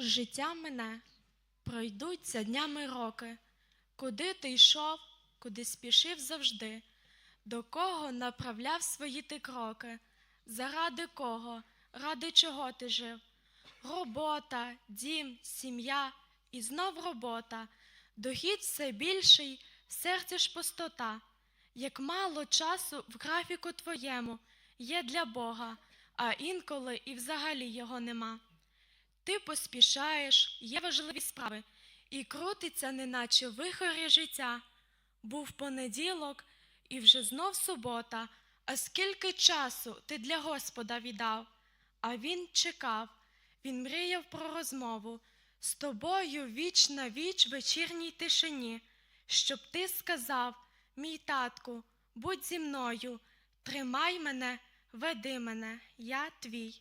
Життя мене, пройдуться днями роки, куди ти йшов, куди спішив завжди, до кого направляв свої ти кроки, заради кого, ради чого ти жив? Робота, дім, сім'я і знов робота, дохід все більший, в серці ж пустота. Як мало часу в графіку твоєму є для Бога, а інколи і взагалі його нема. Ти поспішаєш, є важливі справи, і крутиться, неначе вихорі життя. Був понеділок, і вже знов субота, а скільки часу ти для Господа віддав? А він чекав, він мріяв про розмову з тобою віч на віч вечірній тишині, щоб ти сказав, мій татку, будь зі мною, тримай мене, веди мене, я твій.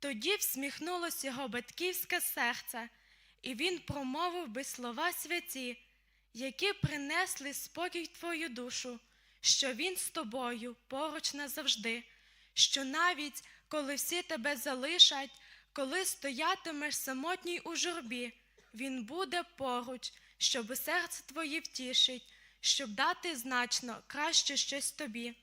Тоді всміхнулось його батьківське серце, і він промовив би слова святі, які принесли спокій твою душу, що він з тобою поруч назавжди, що навіть коли всі тебе залишать, коли стоятимеш самотній у журбі, він буде поруч, щоби серце твоє втішить, щоб дати значно краще щось тобі.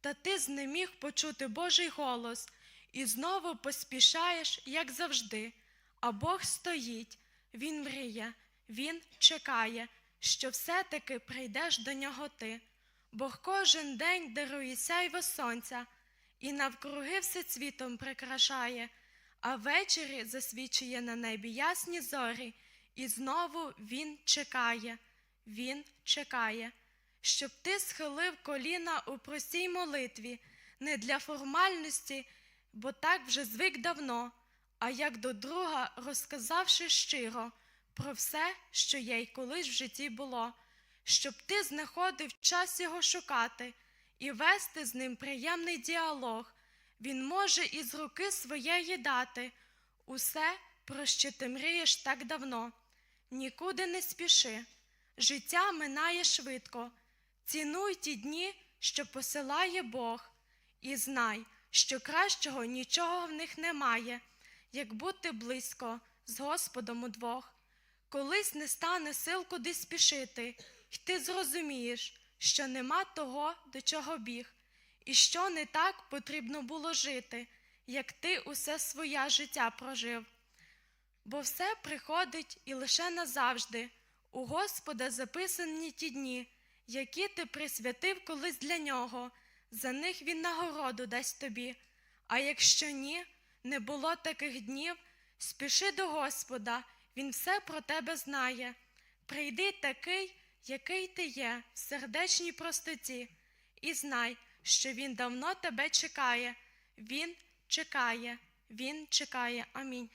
Та ти знеміг почути Божий голос і знову поспішаєш, як завжди. А Бог стоїть, Він мріє, Він чекає, що все-таки прийдеш до нього ти. Бог кожен день дарує сяйво сонця і навкруги все цвітом прикрашає, а ввечері засвічує на небі ясні зорі, і знову Він чекає, Він чекає, щоб ти схилив коліна у простій молитві, не для формальності, бо так вже звик давно, а як до друга, розказавши щиро про все, що є й колись в житті було, щоб ти знаходив час його шукати і вести з ним приємний діалог. Він може із руки своєї дати усе, про що ти мрієш так давно. Нікуди не спіши. Життя минає швидко. Цінуй ті дні, що посилає Бог, і знай, що кращого нічого в них немає, як бути близько з Господом удвох. Колись не стане сил куди спішити, й ти зрозумієш, що нема того, до чого біг, і що не так потрібно було жити, як ти усе своє життя прожив. Бо все приходить і лише назавжди. У Господа записані ті дні, які ти присвятив колись для нього, за них він нагороду дасть тобі. А якщо ні, не було таких днів, спіши до Господа, Він все про тебе знає. Прийди такий, який ти є, в сердечній простоті, і знай, що Він давно тебе чекає. Він чекає, Він чекає. Амінь.